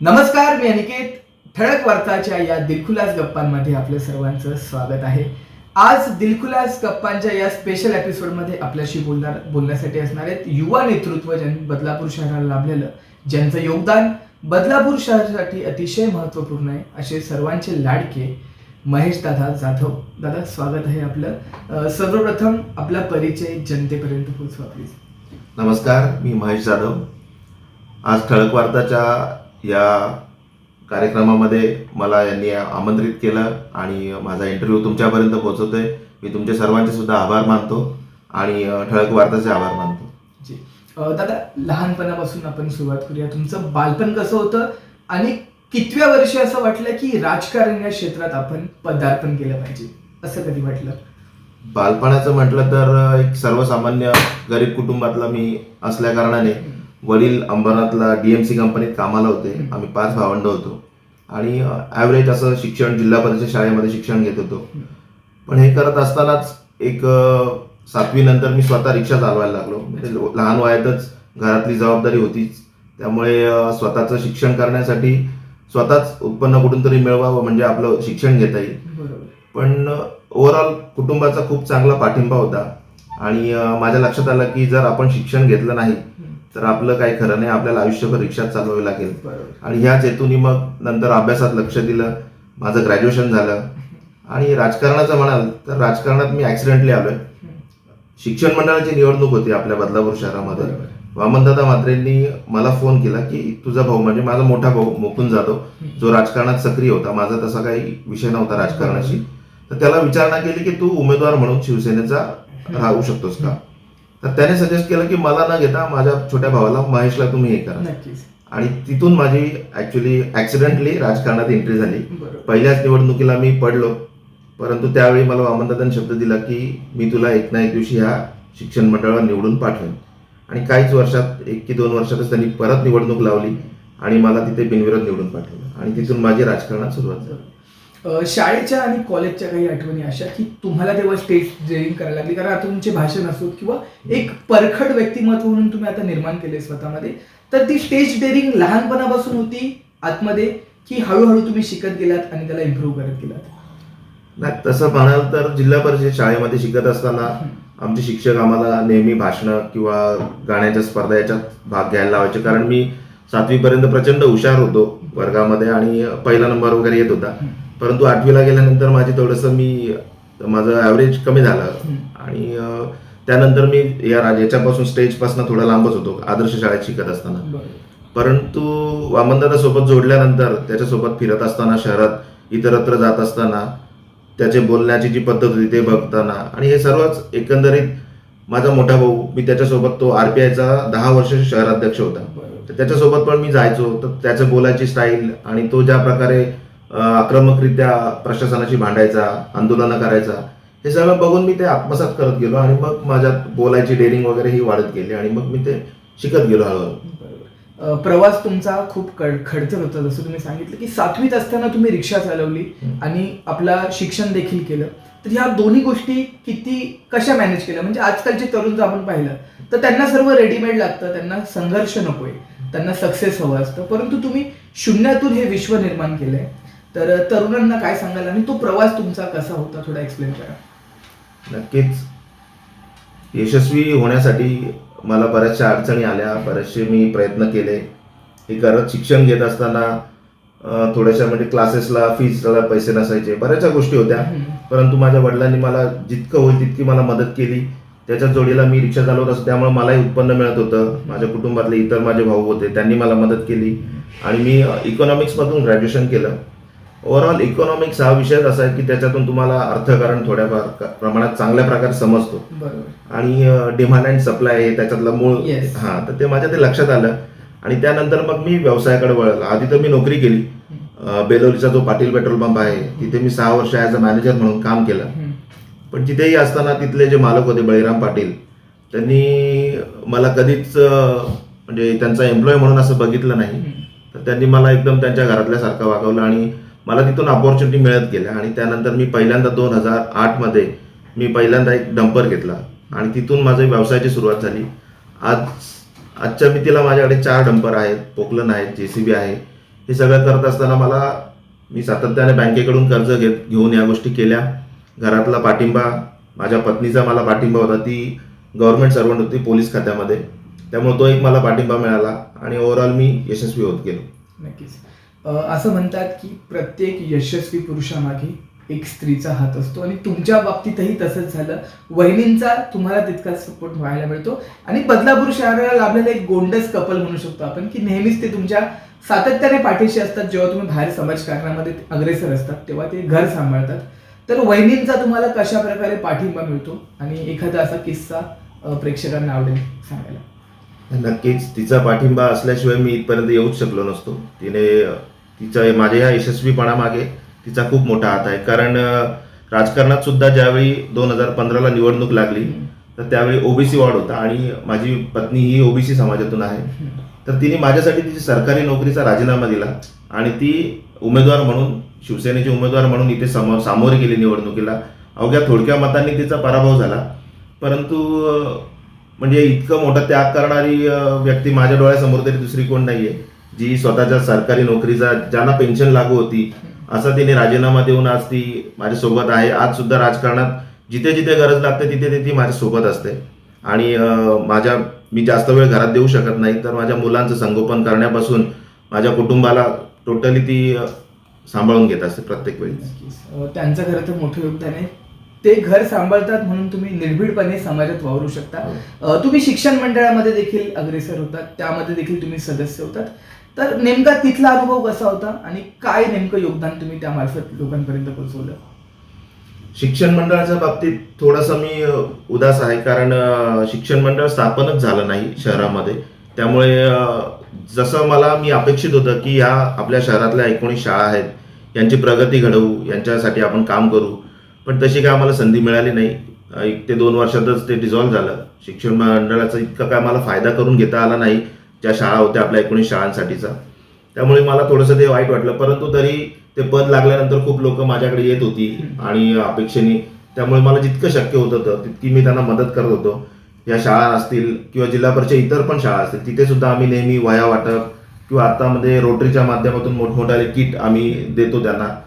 नमस्कार मी अनिकेत. ठळक वार्ताच्या या दिलखुलास गप्पांमध्ये आपलं सर्वांचं स्वागत आहे. आज दिलखुलास गप्पांच्या या स्पेशल एपिसोडमध्ये आपल्याशी बोलणार बोलण्यासाठी असणार आहेत युवा नेतृत्व ज्यांनी बदलापूर शहराला लाभलेलं ज्यांचं योगदान बदलापूर शहरासाठी अतिशय महत्त्वपूर्ण आहे असे सर्वांचे लाडके महेश दादा जाधव. दादा स्वागत आहे आपलं. सर्वप्रथम आपला परिचय जनतेपर्यंत पोहोचवा प्लीज नमस्कार मी महेश जाधव. आज ठळक वार्ताच्या या कार्यक्रमामध्ये मला यांनी आमंत्रित केलं आणि माझा इंटरव्ह्यू तुमच्यापर्यंत पोहोचवतोय. मी तुमच्या सर्वांचे सुद्धा आभार मानतो आणि ठळक वार्ताचे आभार मानतो. जी. दादा लहानपणापासून आपण सुरुवात करूया. तुमचं बालपण कसं होतं आणि कितव्या वर्षी असं वाटलं की राजकारण या क्षेत्रात आपण पदार्पण केलं पाहिजे? असं कधी वाटलं? बालपणाचं म्हटलं तर एक सर्वसामान्य गरीब कुटुंबातला मी असल्या कारणाने वडील अंबरनाथला डीएमसी कंपनीत कामाला होते. आम्ही पाच भावंड होतो. आणि ॲव्हरेज असं शिक्षण जिल्हा परिषद शाळेमध्ये शिक्षण घेत होतो. पण हे करत असतानाच एक सातवी नंतर मी स्वतः रिक्षा चालवायला लागलो. म्हणजे लहान वयातच घरातली जबाबदारी होतीच. त्यामुळे स्वतःचं शिक्षण करण्यासाठी स्वतःच उत्पन्न कुठून तरी मिळवावं म्हणजे आपलं शिक्षण घेता येईल. पण ओव्हरऑल कुटुंबाचा खूप चांगला पाठिंबा होता. आणि माझ्या लक्षात आलं की जर आपण शिक्षण घेतलं नाही तर आपलं काही खरं नाही आपल्याला आयुष्यभर रिक्षात चालवावी लागेल. आणि ह्याच हेतूनी मग नंतर अभ्यासात लक्ष दिलं माझं ग्रॅज्युएशन झालं. आणि राजकारणाचं म्हणाल तर राजकारणात मी ॲक्सिडेंटली आलोय. शिक्षण मंडळाची निवडणूक होती आपल्या बदलापूर शहरामध्ये. वामनदादा म्हात्रेंनी मला फोन केला की तुझा भाऊ म्हणजे माझा मोठा भाऊ मुकुंद जाधव जो राजकारणात सक्रिय होता. माझा तसा काही विषय नव्हता राजकारणाशी. तर त्याला विचारणा केली की तू उमेदवार म्हणून शिवसेनेचा राहू शकतोस का? तर त्याने सजेस्ट केलं की मला न घेता माझ्या छोट्या भावाला महेशला तुम्ही हे करा. आणि तिथून माझी ऍक्च्युली ऍक्सिडेंटली राजकारणात एंट्री झाली. पहिल्याच निवडणुकीला मी पडलो. परंतु त्यावेळी मला वामनदादांनी शब्द दिला की मी तुला एक ना एक दिवशी ह्या शिक्षण मंडळावर निवडून पाठवेन. आणि काहीच वर्षात एक की दोन वर्षातच त्यांनी परत निवडणूक लावली आणि मला तिथे बिनविरोध निवडून पाठवलं. आणि तिथून माझी राजकारणात सुरुवात झाली. शाळेच्या आणि कॉलेजच्या काही आठवणी अशा की तुम्हाला तेव्हा स्टेज ड्रेनिंग करायला लागली कारण आता तुमचे भाषण असो किंवा एक परखड व्यक्तिमत्व म्हणून तुम्ही आता निर्माण केले स्वतःमध्ये तर ती स्टेज डेअरिंग लहानपणापासून होती आतमध्ये की हळूहळू तुम्ही शिकत गेलात आणि त्याला इम्प्रूव्ह करत गेलात? नाही तसं म्हणाल तर जिल्हा परिषद शाळेमध्ये शिकत असताना आमचे शिक्षक आम्हाला नेहमी भाषणं किंवा गाण्याच्या स्पर्धा याच्यात भाग घ्यायला लावायचे कारण मी सातवीपर्यंत प्रचंड हुशार होतो वर्गामध्ये आणि पहिला नंबर वगैरे येत होता. परंतु आठवीला गेल्यानंतर माझी थोडंसं मी माझं ॲव्हरेज कमी झालं. आणि त्यानंतर मी या याच्यापासून स्टेजपासून थोडा लांबच होतो आदर्श शाळेत शिकत असताना. परंतु वामनदादा सोबत जोडल्यानंतर त्याच्यासोबत फिरत असताना शहरात इतरत्र जात असताना त्याचे बोलण्याची जी पद्धत होती ते बघताना आणि हे सर्वच एकंदरीत माझा मोठा भाऊ मी त्याच्यासोबत तो आरपीआयचा दहा वर्ष शहराध्यक्ष होता. तर त्याच्यासोबत पण मी जायचो तर त्याचं बोलायची स्टाईल आणि तो ज्या प्रकारे आक्रमकरित्या प्रशासनाशी भांडायचा आंदोलनं करायचा हे सगळं बघून मी ते आत्मसात करत गेलो आणि मग माझ्यात बोलायची डेअरिंग वगैरे ही वाढत गेली आणि मग मी ते शिकत गेलो हळूहळू. प्रवास तुमचा खूप खडतर होता जसं तुम्ही सांगितलं की सातवीत असताना तुम्ही रिक्षा चालवली. आणि आपला शिक्षण देखील केलं. तर ह्या दोन्ही गोष्टी किती कशा मॅनेज केल्या? म्हणजे आजकालचे तरुण जर आपण पाहिलं तर त्यांना सर्व रेडीमेड लागतं त्यांना संघर्ष नकोय त्यांना सक्सेस हवं असतं परंतु तुम्ही शून्यातून हे विश्व निर्माण केलंय. तर तरुणांना काय सांगाल आणि तो प्रवास तुमचा कसा होता? थोडा एक्सप्लेन करा. नक्कीच. यशस्वी होण्यासाठी मला बऱ्याचशा अडचणी आल्या. बरेचसे मी प्रयत्न केले. हे करत शिक्षण घेत असताना थोड्याशा म्हणजे क्लासेसला फीजला पैसे नसायचे. बऱ्याचशा गोष्टी होत्या. परंतु माझ्या वडिलांनी मला जितकं होईल तितकी मला मदत केली. त्याच्या जोडीला मी रिक्षा चालवत असतो. त्यामुळे मलाही उत्पन्न मिळत होतं. माझ्या कुटुंबातले इतर माझे भाऊ होते. त्यांनी मला मदत केली. आणि मी इकॉनॉमिक्समधून ग्रॅज्युएशन केलं. ओव्हरऑल इकॉनॉमिक्स हा विषय असा आहे की त्याच्यातून तुम्हाला अर्थकारण थोड्याफार प्रमाणात चांगल्या प्रकारे समजतो. बरोबर. आणि डिमांड अँड सप्लाय हे त्याच्यातलं मूळ. हा तर ते माझ्या ते लक्षात आलं. आणि त्यानंतर मग मी व्यवसायाकडे वळलो. आधी तर मी नोकरी केली. अं, बेलोलीचा जो पाटील पेट्रोल पंप आहे तिथे मी सहा वर्ष ॲज अ मॅनेजर म्हणून काम केलं. पण तिथेही असताना तिथले जे मालक होते बळीराम पाटील त्यांनी मला कधीच म्हणजे त्यांचा एम्प्लॉय म्हणून असं बघितलं नाही. तर त्यांनी मला एकदम त्यांच्या घरातल्यासारखं वागवलं आणि मला तिथून अपॉर्च्युनिटी मिळत गेल्या आणि त्यानंतर मी पहिल्यांदा दोन हजार आठमध्ये मी पहिल्यांदा एक डंपर घेतला आणि तिथून माझ्या व्यवसायाची सुरुवात झाली. आज आजच्या मितीला माझ्याकडे चार डंपर आहेत पोकलन आहेत जे सी बी आहे. हे सगळं करत असताना मला मी सातत्याने बँकेकडून कर्ज घेत घेऊन या गोष्टी केल्या. घरातला पाठिंबा माझ्या पत्नीचा मला पाठिंबा होता. ती गव्हर्नमेंट सर्वंट होती पोलीस खात्यामध्ये. त्यामुळे तो एक मला पाठिंबा मिळाला आणि ओव्हरऑल मी यशस्वी होत गेलो. नक्कीच. असं म्हणतात की प्रत्येक यशस्वी पुरुषामागे एक स्त्रीचा हात असतो आणि तुमच्या बाबतीतही तसंच झालं. वहिनींचा तुम्हाला तितकाच सपोर्ट व्हायला मिळतो. आणि बदलापूर शहराला लाभलेलं एक गोंडस कपल म्हणू शकतो आपण की नेहमीच ते तुमच्या सातत्याने पाठीशी असतात. जेव्हा तुम्ही बाहेर समाजकारणामध्ये अग्रेसर असतात तेव्हा ते घर सांभाळतात. तर वहिनींचा तुम्हाला कशा प्रकारे पाठिंबा मिळतो? आणि एखादा असा किस्सा प्रेक्षकांना आवडेल सांगायला. नक्कीच. तिचा पाठिंबा असल्याशिवाय मी इथपर्यंत येऊच शकलो नसतो. तिने तिचा माझ्या या यशस्वीपणामागे तिचा खूप मोठा हात आहे. कारण राजकारणात सुद्धा ज्यावेळी दोन हजार पंधराला निवडणूक लागली तर त्यावेळी ओबीसी वॉर्ड होता आणि माझी पत्नी ही ओबीसी समाजातून आहे. तर तिने माझ्यासाठी तिची सरकारी नोकरीचा राजीनामा दिला आणि ती उमेदवार म्हणून शिवसेनेचे उमेदवार म्हणून इथे समोर सामोरे गेली निवडणुकीला. अवघ्या थोडक्या मतांनी तिचा पराभव झाला. परंतु म्हणजे इतकं मोठा त्याग करणारी व्यक्ती माझ्या डोळ्यासमोर तरी दुसरी कोण नाही आहे जी स्वतःच्या सरकारी नोकरीचा ज्यांना पेन्शन लागू होती असा तिने राजीनामा देऊन आज ती माझ्यासोबत आहे. आज सुद्धा राजकारणात जिथे जिथे गरज लागते तिथे तिथे ती माझ्यासोबत असते. आणि माझ्या मी जास्त वेळ घरात देऊ शकत नाही तर माझ्या मुलांचं संगोपन करण्यापासून माझ्या कुटुंबाला टोटली ती सांभाळून घेत असते प्रत्येक वेळी. त्यांचं खरं तर मोठं योगदान आहे ते घर सांभाळतात म्हणून तुम्ही निर्भीडपणे समाजात वावरू शकता. अं, तुम्ही शिक्षण मंडळामध्ये देखील अग्रेसर होतात. त्यामध्ये देखील तुम्ही सदस्य होतात. तर नेमका तिथला अनुभव कसा होता आणि काय नेमकं योगदान तुम्ही त्यामार्फत लोकांपर्यंत पोहोचवलं? शिक्षण मंडळाच्या बाबतीत थोडासा मी उदास आहे. कारण शिक्षण मंडळ स्थापनच झालं नाही शहरामध्ये. त्यामुळे जसं मला मी अपेक्षित होतं की या आपल्या शहरातल्या एकोणीस शाळा आहेत यांची प्रगती घडवू यांच्यासाठी आपण काम करू. पण तशी काय आम्हाला संधी मिळाली नाही. एक ते दोन वर्षातच ते डिझॉल्व्ह झालं. शिक्षण मंडळाचा इतका काय मला फायदा करून घेता आला नाही. ज्या शाळा होत्या आपल्या एकोणीस शाळांसाठीचा. त्यामुळे मला थोडंसं ते वाईट वाटलं. परंतु तरी ते पद लागल्यानंतर खूप लोक माझ्याकडे येत होती आणि अपेक्षेने त्यामुळे मला जितकं शक्य होत होतं तितकी मी त्यांना मदत करत होतो. या शाळा असतील किंवा जिल्हा परिषद इतर पण शाळा असतील तिथे सुद्धा आम्ही नेहमी वया वाटप किंवा आतामध्ये रोटरीच्या माध्यमातून मोठमोठाले किट आम्ही देतो त्यांना.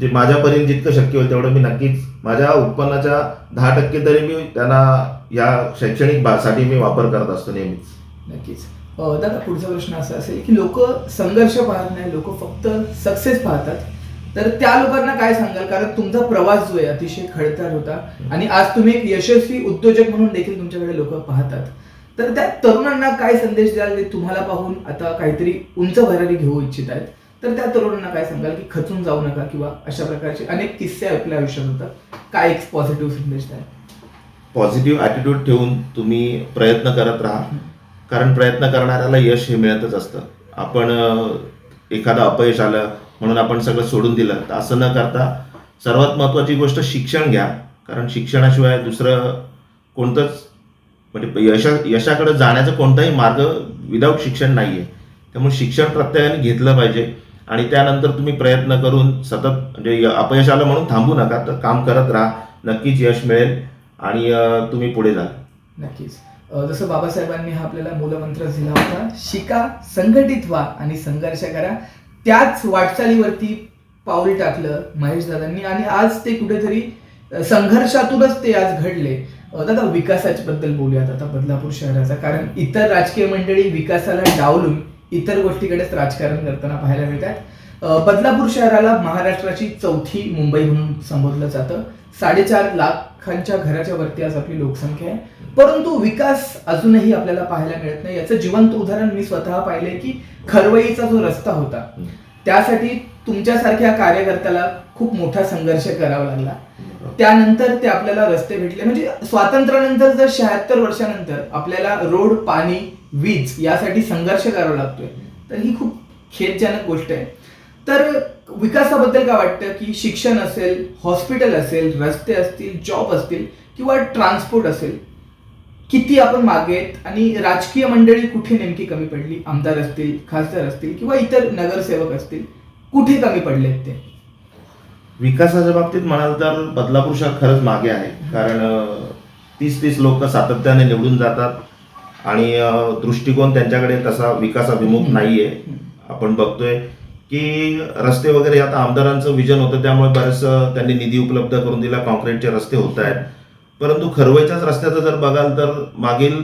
जे माझ्यापर्यंत जितकं शक्य होईल तेवढं मी नक्कीच माझ्या उत्पन्नाच्या दहा टक्के तरी मी त्यांना या शैक्षणिक बा- साठी मी वापर करत असतो नेहमीच. नक्कीच. दादा पुढचा प्रश्न असा असेल की लोक संघर्ष पाहत नाही लोक फक्त सक्सेस पाहतात. तर त्या लोकांना काय सांगाल? कारण तुमचा प्रवास जो आहे अतिशय खडतर होता आणि आज तुम्ही एक यशस्वी उद्योजक म्हणून देखील तुमच्याकडे लोक पाहतात. तर त्या तरुणांना काय संदेश द्याल ते तुम्हाला पाहून आता काहीतरी उंच भरारी घेऊ इच्छित आहेत? तर त्या तरुणांना काय सांगाल की खचून जाऊ नका किंवा अशा प्रकारचे अनेक किस्से आपल्या आयुष्यात होतात. काय एक पॉझिटिव्ह संदेश द्याल? पॉझिटिव्ह ॲटिट्यूड ठेवून तुम्ही प्रयत्न करत राहा. कारण प्रयत्न करणाऱ्याला यश हे मिळतच असतं. आपण अं, एखादं अपयश आलं म्हणून आपण सगळं सोडून दिलं तर असं न करता सर्वात महत्त्वाची गोष्ट शिक्षण घ्या. कारण शिक्षणाशिवाय दुसरं कोणतंच म्हणजे यशा यशाकडे जाण्याचा कोणताही मार्ग विदाऊट शिक्षण नाही आहे त्यामुळे शिक्षण प्रत्येकाने घेतलं पाहिजे आणि त्यानंतर तुम्ही प्रयत्न करून सतत म्हणजे य- अपयश आलं म्हणून थांबू नका तर काम करत राहा. नक्कीच यश मिळेल आणि तुम्ही पुढे जाल नक्कीच. जसं बाबासाहेबांनी हा आपल्याला मूलमंत्र दिला होता शिका संघटित व्हा आणि संघर्ष करा. त्याच वाटचालीवरती पाऊल टाकलं महेश दादांनी आणि आज ते कुठेतरी संघर्षातूनच ते आज घडले. दादा विकासाच्या बद्दल बोलूयात आता बदलापूर शहराचा कारण इतर राजकीय मंडळी विकासाला डावलून इतर गोष्टीकडेच राजकारण करताना पाहायला मिळतात. बदलापूर शहराला महाराष्ट्राची चौथी मुंबई म्हणून संबोधलं जातं. साडेचार लाखांच्या घराच्या वरती आज आपली लोकसंख्या आहे. परंतु विकास अजूनही आपल्याला पाहायला मिळत नाही. याचं जिवंत उदाहरण मी स्वतः पाहिलंय की खरवईचा जो रस्ता होता त्यासाठी तुमच्यासारख्या कार्यकर्त्याला खूप मोठा संघर्ष करावा लागला. त्यानंतर ते आपल्याला रस्ते भेटले. म्हणजे स्वातंत्र्यानंतर जर शहात्तर वर्षानंतर आपल्याला रोड पाणी वीज यासाठी संघर्ष करावा लागतोय तर ही खूप खेदजनक गोष्ट आहे. तर विकासाबद्दल काय वाटतं? की शिक्षण असेल हॉस्पिटल असेल रस्ते असतील जॉब असतील किंवा ट्रान्सपोर्ट असेल किती आपण मागे आहेत आणि राजकीय मंडळी कुठे नेमकी कमी पडली? आमदार असतील खासदार असतील किंवा इतर नगरसेवक असतील कुठे कमी पडलेत ते? विकासाच्या बाबतीत म्हणाल तर बदलापूर शहर खरंच मागे आहे. कारण तीस तीस लोक सातत्याने निवडून जातात आणि दृष्टिकोन त्यांच्याकडे तसा विकासाभिमुख नाहीये. आपण बघतोय की रस्ते वगैरे आता आमदारांचं विजन होतं त्यामुळे बरेच त्यांनी निधी उपलब्ध करून दिला कॉन्क्रीटचे रस्ते होत आहेत. परंतु खरवईच्याच रस्त्याचं जर बघाल तर मागील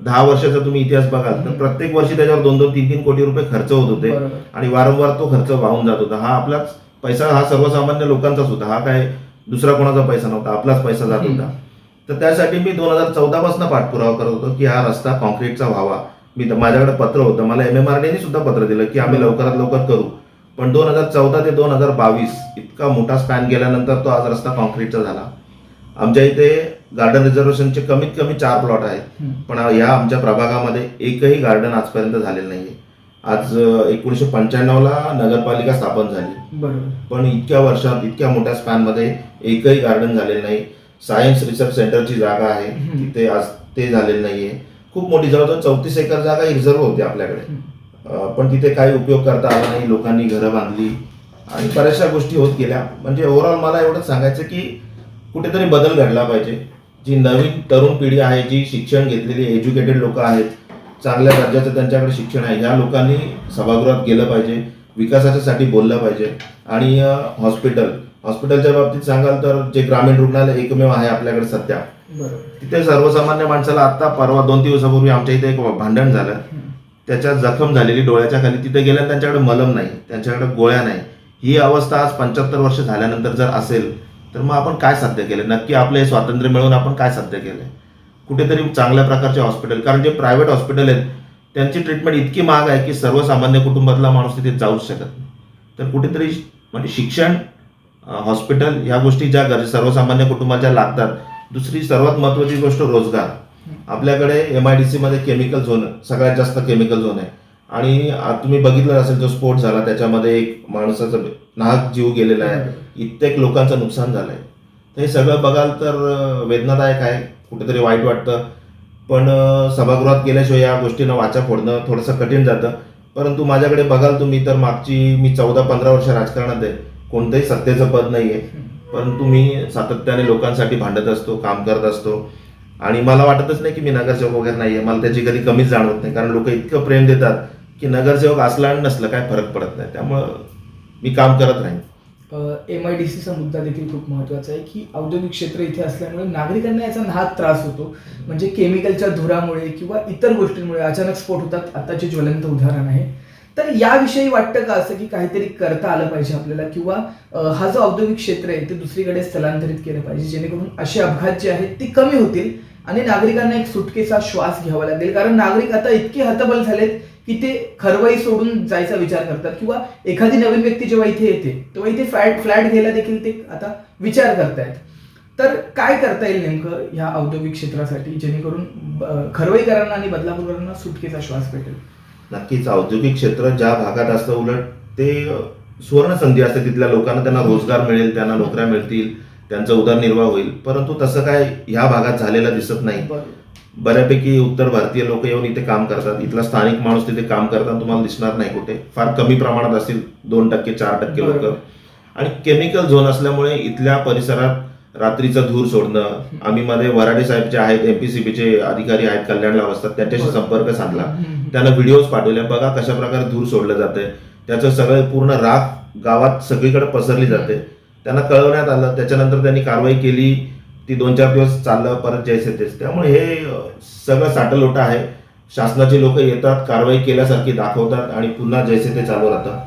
दहा वर्षाचा तुम्ही इतिहास बघाल तर प्रत्येक वर्षी त्याच्यावर दोन दोन तीन तीन कोटी रुपये खर्च होत होते. आणि वारंवार तो खर्च वाहून जात होता. हा आपलाच पैसा हा सर्वसामान्य लोकांचाच होता. हा काय दुसरा कोणाचा पैसा नव्हता आपलाच पैसा जात होता. तर त्यासाठी मी दोन हजार चौदा पासून पाठपुरावा करत होतो की हा रस्ता कॉन्क्रीटचा व्हावा. मी माझ्याकडे पत्र होतं. मला एम एम आर सुद्धा पत्र दिलं की आम्ही लवकरात लवकर करू. पण दोन हजार चौदा ते दोन हजार बावीस इतका मोठा स्पॅन गेल्यानंतर तो आज रस्ता कॉन्क्रीटचा झाला. आमच्या इथे गार्डन रिझर्वेशनचे कमीत कमी चार प्लॉट आहेत. पण या आमच्या प्रभागामध्ये एकही गार्डन आजपर्यंत झालेलं नाहीये. आज एकोणीसशे पंच्याण्णवला नगरपालिका स्थापन झाली. पण इतक्या वर्षात इतक्या मोठ्या स्पॅनमध्ये एकही गार्डन झालेलं नाही. सायन्स रिसर्च सेंटरची जागा आहे. तिथे आज ते झालेलं नाहीये. खूप मोठी जवळजवळ चौतीस एकर जागा रिझर्व होती आपल्याकडे. पण तिथे काही उपयोग करता आला नाही लोकांनी घरं बांधली. आणि बऱ्याचशा गोष्टी होत गेल्या. म्हणजे ओव्हरऑल मला एवढंच सांगायचं की कुठेतरी बदल घडला पाहिजे. जी नवीन तरुण पिढी आहे जी शिक्षण घेतलेली एज्युकेटेड लोक आहेत चांगल्या दर्जाचं त्यांच्याकडे शिक्षण आहे ह्या लोकांनी सभागृहात गेलं पाहिजे विकासाच्यासाठी बोललं पाहिजे. आणि हॉस्पिटल हॉस्पिटलच्या बाबतीत सांगाल तर जे ग्रामीण रुग्णालय एकमेव आहे आपल्याकडे सध्या. तिथे सर्वसामान्य माणसाला आता परवा दोन दिवसापूर्वी आमच्या इथे एक भांडण झालं. त्याच्या त्याच्यात जखम झालेली डोळ्याच्या खाली तिथे गेल्या त्यांच्याकडे मलम नाही त्यांच्याकडे गोळ्या नाही. ही अवस्था आज पंच्याहत्तर वर्ष झाल्यानंतर जर असेल तर मग आपण काय साध्य केलं? नक्की आपलं हे स्वातंत्र्य मिळवून आपण काय साध्य केलं? कुठेतरी चांगल्या प्रकारचे हॉस्पिटल कारण जे प्रायव्हेट हॉस्पिटल आहेत त्यांची ट्रीटमेंट इतकी महाग आहे की सर्वसामान्य कुटुंबातला माणूस तिथे जाऊच शकत नाही. तर कुठेतरी म्हणजे शिक्षण हॉस्पिटल ह्या गोष्टी ज्या गरजे सर्वसामान्य कुटुंबाच्या लागतात. दुसरी सर्वात महत्वाची गोष्ट रोजगार. आपल्याकडे एम आय डी सीमध्ये केमिकल झोन सगळ्यात जास्त केमिकल झोन आहे. आणि तुम्ही बघितलं असेल जो स्फोट झाला त्याच्यामध्ये एक माणसाचा नाहक जीव गेलेला आहे. कित्येक लोकांचं नुकसान झालंय. तर हे सगळं बघाल तर वेदनादायक आहे. कुठेतरी वाईट वाटतं. पण सभागृहात गेल्याशिवाय या गोष्टींना वाचा फोडणं थोडंसं कठीण जातं. परंतु माझ्याकडे बघाल तुम्ही तर मागची मी चौदा पंधरा वर्ष राजकारणात आहे. कोणतंही सत्तेचं पद नाही आहे परंतु मी सातत्याने लोकांसाठी भांडत असतो काम करत असतो. आणि मला वाटतच नाही की मी नगरसेवक वगैरे नाही आहे मला त्याची कधी कमीच जाणवत नाही. कारण लोक इतकं प्रेम देतात की नगरसेवक असला आणि नसलं काय फरक पडत नाही. त्यामुळं मी काम करत राहीन. एम आय डी सीचा मुद्दा देखील खूप महत्त्वाचा आहे की औद्योगिक क्षेत्र इथे असल्यामुळे नागरिकांना याचा नाहक त्रास होतो. म्हणजे केमिकलच्या धुरामुळे किंवा इतर गोष्टींमुळे अचानक स्फोट होतात. आताचे ज्वलंत उदाहरण आहे. तर याविषयी वाटतं का असं की काहीतरी करता आलं पाहिजे आपल्याला? किंवा हा जो औद्योगिक क्षेत्र आहे ते दुसरीकडे स्थलांतरित केलं पाहिजे जेणेकरून असे अपघात जे आहेत ते कमी होतील आणि नागरिकांना एक सुटकेचा श्वास घ्यावा लागेल. कारण नागरिक आता इतके हतबल झालेत की ते खरवई सोडून जायचा विचार करतात. किंवा एखादी नवीन व्यक्ती जेव्हा इथे येते तेव्हा इथे फ्लॅट फ्लॅट घ्यायला देखील ते आता विचार करतायत. तर काय करता येईल नेमकं ह्या औद्योगिक क्षेत्रासाठी जेणेकरून खरवाईकरांना खरवईकरांना आणि बदलापूरकरांना सुटकेचा श्वास भेटेल? नक्कीच. औद्योगिक क्षेत्र ज्या भागात असतं उलट ते सुवर्ण संधी असते. तिथल्या लोकांना त्यांना रोजगार मिळेल त्यांना नोकऱ्या मिळतील त्यांचा उदरनिर्वाह होईल. परंतु तसं काय ह्या भागात झालेलं दिसत नाही. बऱ्यापैकी उत्तर भारतीय लोक येऊन इथे काम करतात. इथला स्थानिक माणूस तिथे काम करताना तुम्हाला दिसणार नाही कुठे. फार कमी प्रमाणात असतील दोन टक्के चार टक्के लोक. आणि केमिकल झोन असल्यामुळे इथल्या परिसरात रात्रीचं धूर सोडणं. आम्ही मध्ये वराडे साहेब जे आहेत एमपीसीबीचे अधिकारी आहेत कल्याणला बसतात त्यांच्याशी. संपर्क साधला. त्यांना व्हिडिओज पाठवले. बघा कशा प्रकारे धूर सोडलं जाते त्याचं सगळं पूर्ण राख गावात सगळीकडे पसरली जाते. त्यांना कळवण्यात आलं. त्याच्यानंतर त्यांनी कारवाई केली. ती दोन चार दिवस चाललं परत जैसे तेच त्यामुळे हे सगळं साठलोट आहे. शासनाची लोक येतात कारवाई केल्यासारखी दाखवतात आणि पुन्हा जैसे ते चालू राहतं.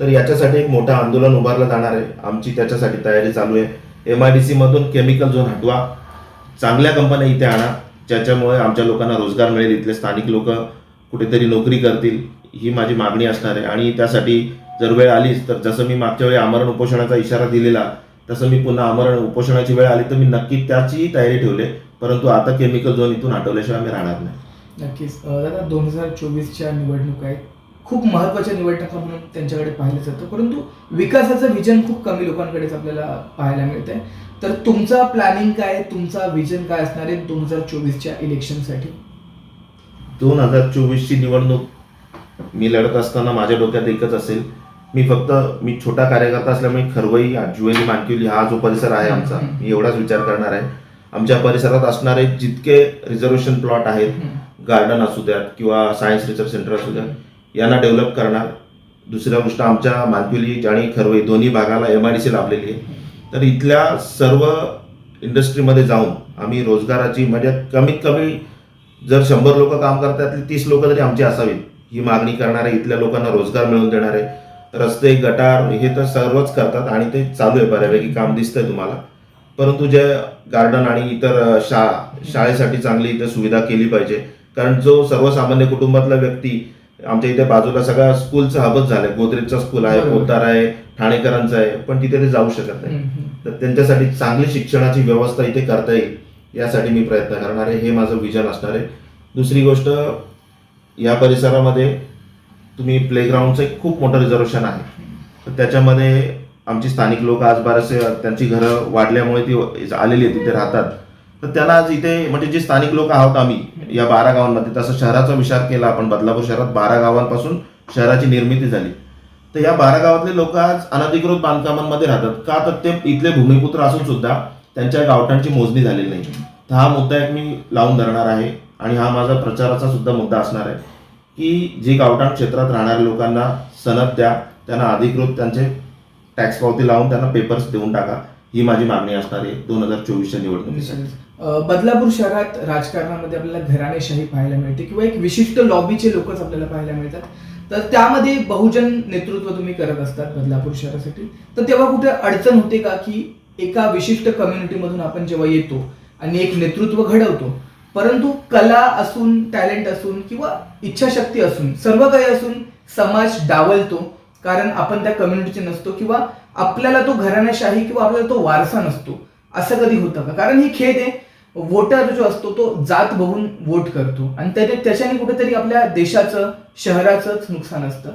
तर याच्यासाठी एक मोठं आंदोलन उभारलं जाणार आहे. आमची त्याच्यासाठी तयारी चालू आहे. एम आय डी सीमधून केमिकल झोन हटवा. चांगल्या कंपन्या इथे आणा. ज्याच्यामुळे आमच्या लोकांना रोजगार मिळेल. इथले स्थानिक लोक कुठेतरी नोकरी करतील ही माझी मागणी असणार आहे. आणि त्यासाठी जर वेळ आलीच तर जसं मी मागच्या वेळी आमरण उपोषणाचा इशारा दिलेला तसं मी पुन्हा आमरण उपोषणाची वेळ आली तर मी नक्की त्याचीही तयारी ठेवले. परंतु आता केमिकल झोन इथून हटवल्याशिवाय आम्ही राहणार नाही. नक्कीच. दादा दोन हजार चोवीसच्या निवडणूक आहेत. खूप महत्त्वाच्या निवडणुका म्हणून त्यांच्याकडे पाहिलं जातं. परंतु विकासाचं विजन खूप कमी लोकांकडेच आपल्याला पाहायला मिळतंय. तर तुमचा प्लॅनिंग काय तुमचा विजन काय असणार आहे दोन हजार चोवीसच्या इलेक्शनसाठी दोन हजार चोवीसची निवडणूक मी लढत असताना माझ्या डोक्यात एकच असेल. मी फक्त मी छोटा कार्यकर्ता असल्यामुळे खरवई जुवेली मानकिवली हा जो परिसर आहे आमचा मी एवढाच विचार करणार आहे. आमच्या परिसरात असणारे जितके रिझर्वेशन प्लॉट आहेत गार्डन असू द्यात किंवा सायन्स रिसर्च सेंटर असू द्यात यांना डेव्हलप करणार. दुसऱ्या गोष्ट आमच्या मानपिली आणि खरवई दोन्ही भागाला एम आय डी सी लाभलेली आहे. तर इथल्या सर्व इंडस्ट्रीमध्ये जाऊन आम्ही रोजगाराची म्हणजे कमीत कमी जर शंभर लोक काम करतात तीस लोक तरी आमची असावीत. ही मागणी करणारे इथल्या लोकांना रोजगार मिळवून देणारे. रस्ते गटार हे तर सर्वच करतात आणि ते चालू आहे बऱ्यापैकी काम दिसतंय तुम्हाला. परंतु जे गार्डन आणि इतर शा शाळेसाठी चांगली इथं सुविधा केली पाहिजे. कारण जो सर्वसामान्य कुटुंबातला व्यक्ती आमच्या इथे बाजूला सगळ्या स्कूलचं हबच झालंय. गोदरेजचा स्कूल आहे. पोतार आहे ठाणेकरांचं आहे पण तिथे ते जाऊ शकत नाही. तर त्यांच्यासाठी चांगली शिक्षणाची व्यवस्था इथे करता येईल यासाठी मी प्रयत्न करणार आहे. हे माझं विजन असणार आहे. दुसरी गोष्ट या परिसरामध्ये तुम्ही प्लेग्राऊंडचं एक खूप मोठं रिझर्वेशन आहे. तर त्याच्यामध्ये आमची स्थानिक लोक आज बरेचसे त्यांची घरं वाढल्यामुळे ती आलेली आहेत तिथे राहतात. तर त्यांना आज इथे म्हणजे जे स्थानिक लोक आहोत आम्ही या बारा गावांमध्ये तसं शहराचा विचार केला आपण बदलापूर शहरात बारा गावांपासून शहराची निर्मिती झाली. तर या बारा गावातले लोक आज अनधिकृत बांधकामांमध्ये राहतात. का तर ते इथले भूमिपुत्र असून सुद्धा त्यांच्या गावठांची मोजणी झालेली नाही. तर हा मुद्दा एक मी लावून धरणार आहे आणि हा माझा प्रचाराचा सुद्धा मुद्दा असणार आहे की जे गावठाण क्षेत्रात राहणाऱ्या लोकांना सनद द्या त्यांना अधिकृत त्यांचे टॅक्स पावती लावून त्यांना पेपर्स देऊन टाका ही माझी मागणी असणार आहे दोन हजार चोवीसच्या निवडणुकीसाठी. बदलापूर शहरात राजकारणामध्ये आपल्याला घराणेशाही पाहायला मिळते किंवा एक विशिष्ट लॉबीचे लोकच आपल्याला पाहायला मिळतात. तर त्यामध्ये बहुजन नेतृत्व तुम्ही करत असतात बदलापूर शहरासाठी. तर तेव्हा कुठे अडचण होते का की एका विशिष्ट कम्युनिटीमधून आपण जेव्हा येतो आणि एक नेतृत्व घडवतो परंतु कला असून टॅलेंट असून किंवा इच्छाशक्ती असून सर्व काही असून समाज डावलतो कारण आपण त्या कम्युनिटीचे नसतो किंवा आपल्याला तो घराण्याशाही किंवा आपल्याला तो वारसा नसतो. असं कधी होतं का? कारण ही खेद आहे. वोटर जो असतो तो जात बघून वोट करतो. आणि त्याच्या त्याच्याने कुठेतरी आपल्या देशाचं शहराचंच नुकसान असतं.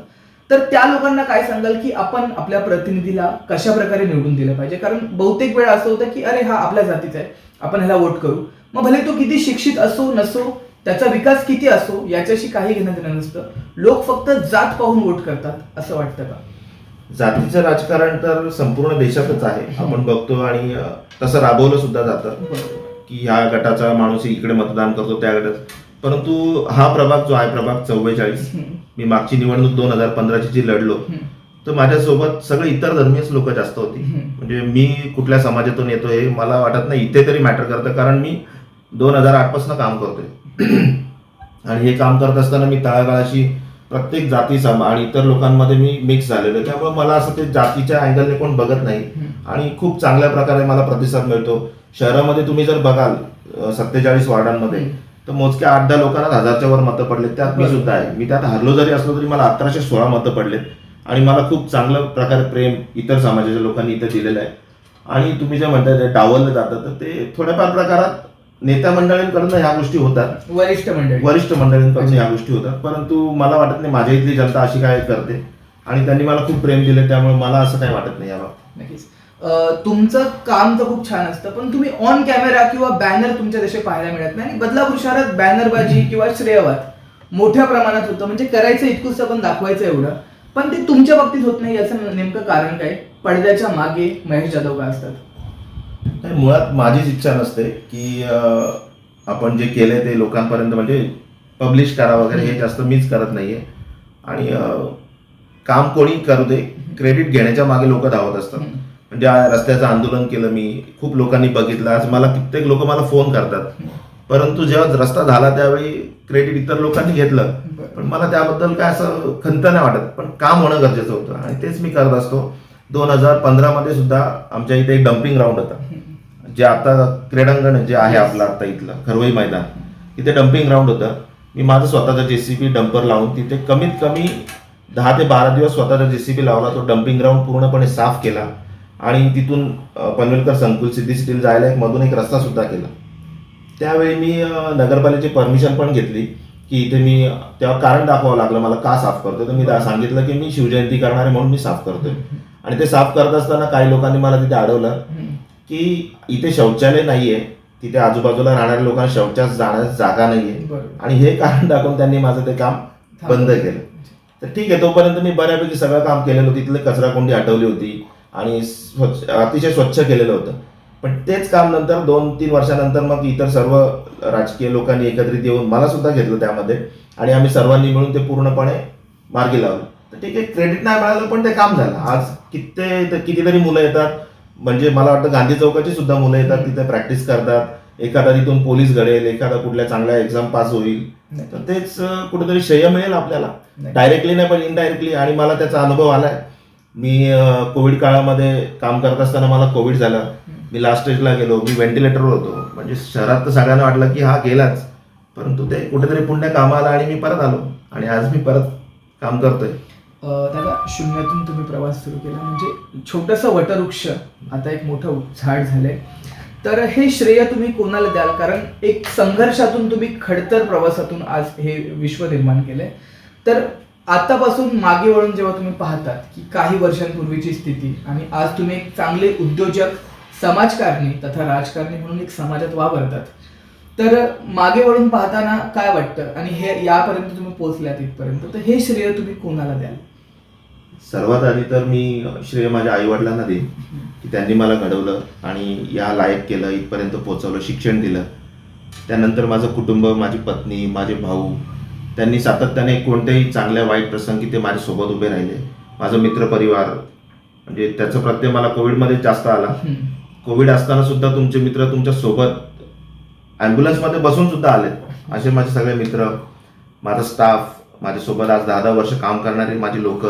तर त्या लोकांना काय सांगाल की आपण आपल्या प्रतिनिधीला कशा प्रकारे निवडून दिलं पाहिजे? कारण बहुतेक वेळा असं होतं की अरे हा आपल्या जातीचा आहे. आपण ह्याला वोट करू. मग भले तो किती शिक्षित असो नसो त्याचा विकास किती असो याच्याशी काही घेणं देणं नसतं. लोक फक्त जात पाहून वोट करतात असं वाटतं का? जातीचं राजकारण तर संपूर्ण देशातच आहे. आपण बघतो आणि तसं राबवलं सुद्धा जातं. की ह्या गटाचा माणूस इकडे मतदान करतो त्या गटात. परंतु हा प्रभाग जो आहे प्रभाग चव्वेचाळीस. मी मागची निवडणूक दोन हजार पंधराची जी लढलो. तर माझ्यासोबत सगळे इतर धर्मीयच लोक जास्त होती. म्हणजे मी कुठल्या समाजातून येतो हे मला वाटत नाही इथे तरी मॅटर करतं. कारण मी दोन हजार आठपासून काम करतोय. आणि हे काम करत असताना मी तळागाळाशी प्रत्येक जाती सम आणि इतर लोकांमध्ये मी मिक्स झालेलो त्यामुळे मला असं ते जातीच्या अँगलने कोण बघत नाही. आणि खूप चांगल्या प्रकारे मला प्रतिसाद मिळतो. शहरामध्ये तुम्ही जर बघाल सत्तेचाळीस वार्डांमध्ये तर मोजक्या आठ दहा लोकांना हजारच्या वर मतं पडलेत. त्यात मी सुद्धा आहे. मी त्यात हरलो जरी असलो तरी मला अकराशे सोळा मतं पडलेत. आणि मला खूप चांगल्या प्रकारे प्रेम इतर समाजाच्या लोकांनी इथे दिलेलं आहे. आणि तुम्ही जे म्हणताय ते डावललं जातं तर ते थोड्याफार प्रकारात नेत्या मंडळींकडनं ह्या गोष्टी होतात. वरिष्ठ मंडळी. वरिष्ठ मंडळींकडून ह्या गोष्टी होतात. परंतु मला वाटत नाही माझ्या इथली जनता अशी काय करते. आणि त्यांनी मला खूप प्रेम दिले त्यामुळे मला असं काही वाटत नाही याबाबत नक्कीच. अं, तुमचं काम तर खूप छान असतं पण तुम्ही ऑन कॅमेरा किंवा बॅनर तुमच्या देशात पाहायला मिळत नाही. आणि बदलापूर शहरात बॅनरबाजी किंवा श्रेयवाद मोठ्या प्रमाणात होतं. म्हणजे करायचं इतकुसं पण दाखवायचं एवढं. पण ते तुमच्या बाबतीत होत नाही याचं नेमकं कारण काय? पडद्याच्या मागे महेश जाधव का असतात? नाही मुळात माझीच इच्छा नसते की आपण जे केलंय ते लोकांपर्यंत म्हणजे पब्लिश करा वगैरे हे जास्त मीच करत नाहीये. आणि काम कोणी करू दे क्रेडिट घेण्याच्या मागे लोक धावत असतात. म्हणजे रस्त्याचं आंदोलन केलं मी खूप लोकांनी बघितलं आज मला कित्येक लोक मला फोन करतात. परंतु जेव्हा रस्ता झाला त्यावेळी क्रेडिट इतर लोकांनी घेतलं. पण मला त्याबद्दल काय असं खंत नाही वाटत. पण काम होणं गरजेचं होतं. आणि तेच मी करत असतो. दोन हजार पंधरामध्ये सुद्धा आमच्या इथे एक डम्पिंग ग्राउंड होता. जे आता क्रीडांगण जे आहे आपलं आता इथलं खरवई मैदान. तिथे डम्पिंग ग्राउंड होतं. मी माझं स्वतःचा जेसीबी डंपर लावून तिथे कमीत कमी दहा ते बारा दिवस स्वतःचा जेसीबी लावला तो डम्पिंग ग्राउंड पूर्णपणे साफ केला. आणि तिथून पनवेलकर संकुल सिद्धी सिटीला जायला एक मधून एक रस्ता सुद्धा केला. त्यावेळी मी नगरपालिकेची परमिशन पण घेतली की इथे मी तेव्हा कारण दाखवावं लागलं मला का साफ करतोय? तर मी सांगितलं की मी शिवजयंती करणार आहे म्हणून मी साफ करतोय. आणि ते साफ करत असताना काही लोकांनी मला तिथे अडवलं की इथे शौचालय नाहीये तिथे आजूबाजूला राहणाऱ्या लोकांना शौचास जाण्यास जागा नाहीये. आणि हे कारण दाखवून त्यांनी माझं ते काम बंद केलं. तर ठीक आहे तोपर्यंत मी बऱ्यापैकी सगळं काम केलेलं होतं. तिथले कचरा कोंडी हटवली होती आणि स्वच्छ अतिशय स्वच्छ केलेलं होतं. पण तेच काम नंतर दोन तीन वर्षानंतर मग इतर सर्व राजकीय लोकांनी एकत्रित येऊन मला सुद्धा घेतलं त्यामध्ये. आणि आम्ही सर्वांनी मिळून ते पूर्णपणे मार्गी लावलं. तर ठीक आहे क्रेडिट नाही मिळालं पण ते काम झालं. आज किती कितीतरी मुलं येतात. म्हणजे मला वाटतं गांधी चौकाची सुद्धा मुलं येतात तिथे प्रॅक्टिस करतात. एखादा तिथून पोलीस घडेल एखादा कुठल्या चांगल्या एक्झाम पास होईल. तर तेच कुठेतरी श्रेय मिळेल आपल्याला. डायरेक्टली नाही पण इनडायरेक्टली आणि मला त्याचा अनुभव आलाय. मी कोविड काळामध्ये काम करत असताना मला कोविड झालं. मी लास्ट स्टेजला गेलो. मी व्हेंटिलेटरवर होतो. म्हणजे शहरात तर सगळ्यांना वाटलं की हा गेलाच. परंतु ते कुठेतरी पुण्य कामाला आणि मी परत आलो. आणि आज मी परत काम करतोय. त्याला शून्यातून तुम्ही प्रवास सुरू केला. म्हणजे छोटंसं वटवृक्ष आता एक मोठं झाड झालंय. तर हे श्रेय तुम्ही कोणाला द्याल? कारण एक संघर्षातून तुम्ही खडतर प्रवासातून आज हे विश्व निर्माण केलंय. तर आतापासून मागे वळून जेव्हा तुम्ही पाहतात की काही वर्षांपूर्वीची स्थिती आणि आज तुम्ही एक चांगले उद्योजक समाजकारणी तथा राजकारणी म्हणून एक समाजात वावरतात. तर मागे वळून पाहताना काय वाटतं? आणि हे यापर्यंत तुम्ही पोहोचल्यात इथपर्यंत. तर हे श्रेय तुम्ही कोणाला द्याल? सर्वात आधी तर मी श्रेय माझ्या आई वडिलांना देईन की त्यांनी मला घडवलं आणि या लायक केलं इथपर्यंत पोहोचवलं शिक्षण दिलं. त्यानंतर माझं कुटुंब माझी पत्नी माझे भाऊ त्यांनी सातत्याने कोणत्याही चांगल्या वाईट प्रसंगी ते माझ्यासोबत उभे राहिले. माझं मित्रपरिवार म्हणजे त्याचं प्रत्यय मला कोविडमध्ये जास्त आला. कोविड असताना सुद्धा तुमचे मित्र तुमच्यासोबत ॲम्ब्युलन्समध्ये बसून सुद्धा आले असे माझे सगळे मित्र माझा स्टाफ माझ्यासोबत आज दहा दहा वर्ष काम करणारे माझी लोक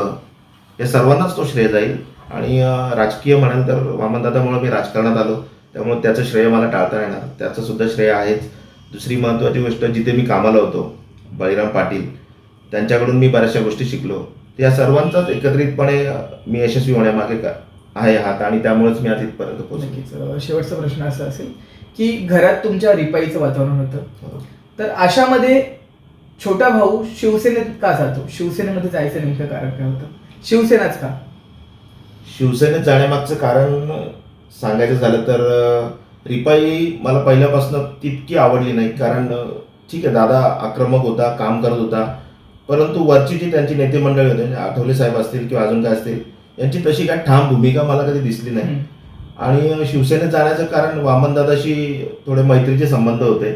या सर्वांनाच तो श्रेय जाईल. आणि राजकीय म्हणाल तर वामनदादामुळे मी राजकारणात आलो. त्यामुळे त्याचं श्रेय मला टाळता येणार. त्याचं सुद्धा श्रेय आहेच. दुसरी महत्त्वाची गोष्ट जिथे मी कामाला होतो बळीराम पाटील त्यांच्याकडून मी बऱ्याचशा गोष्टी शिकलो. या सर्वांचाच एकत्रितपणे मी यशस्वी होण्यामागे का आहे हात आणि त्यामुळेच मी आज इथपर्यंत पोहोचलो. शेवटचा प्रश्न असा असेल की घरात तुमच्या रिपाईचं वातावरण होतं. तर अशामध्ये छोटा भाऊ शिवसेनेत का जातो? शिवसेनेमध्ये जायचं नेमकं कारण काय होतं? शिवसेनाच का? शिवसेनेत जाण्यामागचं कारण सांगायचं झालं तर रिपाई मला पहिल्यापासून तितकी आवडली नाही. कारण ठीक आहे दादा आक्रमक होता काम करत होता. परंतु वरची जी त्यांची नेते मंडळी होते म्हणजे आठवले साहेब असतील किंवा अजून काय असतील यांची तशी काय ठाम भूमिका मला कधी दिसली नाही. आणि शिवसेनेत जाण्याचं कारण वामनदादाशी थोडे मैत्रीचे संबंध होते.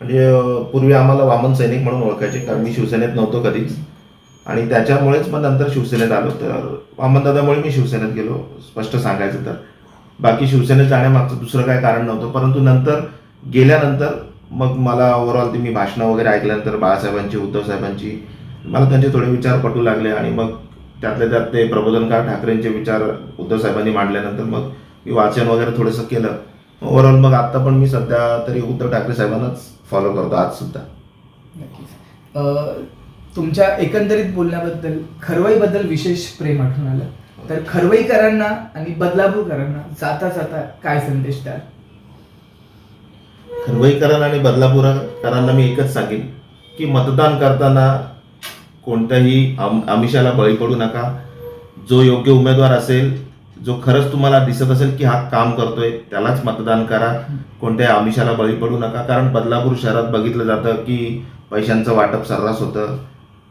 म्हणजे पूर्वी आम्हाला वामन सैनिक म्हणून ओळखायचे कारण मी शिवसेनेत नव्हतो कधीच. आणि त्याच्यामुळेच मग नंतर शिवसेनेत आलो. तर वामनदादामुळे मी शिवसेनेत गेलो स्पष्ट सांगायचं तर. बाकी शिवसेनेत जाण्यामागचं दुसरं काय कारण नव्हतं. परंतु नंतर गेल्यानंतर मग मला ओव्हरऑल ती मी भाषणं वगैरे ऐकल्यानंतर बाळासाहेबांची उद्धवसाहेबांची मला त्यांचे थोडे विचार पटू लागले आणि मग त्यातले त्यात ते प्रबोधनकार ठाकरेंचे विचार उद्धव साहेबांनी मांडल्यानंतर मग मी वाचन वगैरे थोडंसं केलं. ओव्हरऑल मग आत्ता पण मी सध्या तरी उद्धव ठाकरे साहेबांनाच फॉलो करतो आज सुद्धा. तुमच्या एकंदरीत बोलण्याबद्दल खरवईबद्दल विशेष प्रेम आठवून आलं. तर खरवईकरांना आणि बदलापूरकरांना जाता जाता काय संदेश द्याल? खरवईकरांना आणि बदलापूरकरांना मी एकच सांगेन की मतदान करताना कोणत्याही आम आमिषाला बळी पडू नका. जो योग्य उमेदवार असेल जो खरंच तुम्हाला दिसत असेल की हा काम करतोय त्यालाच मतदान करा. कोणत्याही आमिषाला बळी पडू नका. कारण बदलापूर शहरात बघितलं जातं की पैशांचं वाटप सर्रास होतं.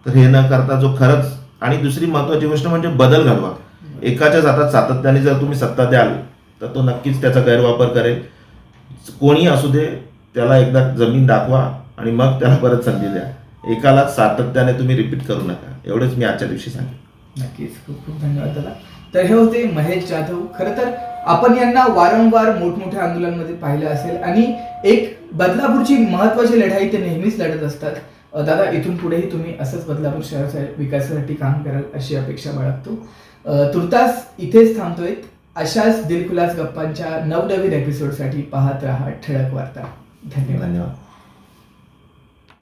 तर हे न करता जो खरंच आणि दुसरी महत्वाची गोष्ट म्हणजे बदल घडवा. एकाच्याच हातात सातत्याने जर तुम्ही सत्ता द्याल तर तो नक्कीच त्याचा गैरवापर करेल. कोणी असू दे त्याला एकदा जमीन दाखवा आणि मग त्याला परत संधी द्या. एकाला सातत्याने तुम्ही रिपीट करू नका. एवढंच मी आजच्या दिवशी सांगेन. नक्कीच. खूप खूप धन्यवाद त्याला तर हे होते महेश जाधव. खरं तर आपण यांना वारंवार मोठमोठ्या आंदोलनामध्ये पाहिलं असेल आणि एक बदलापूरची महत्वाची लढाई ते नेहमीच लढत असतात. दादा इथून पुढेही तुम्ही असंच बदलापूर शहराच्या विकासासाठी काम कराल अशी अपेक्षा बाळगतो. तुर्तास इथेच थांबतोय. अशाच दिलखुलास गप्पांच्या नवनवीन एपिसोडसाठी पाहत रहा ठळक वार्ता. धन्यवाद. धन्यवाद.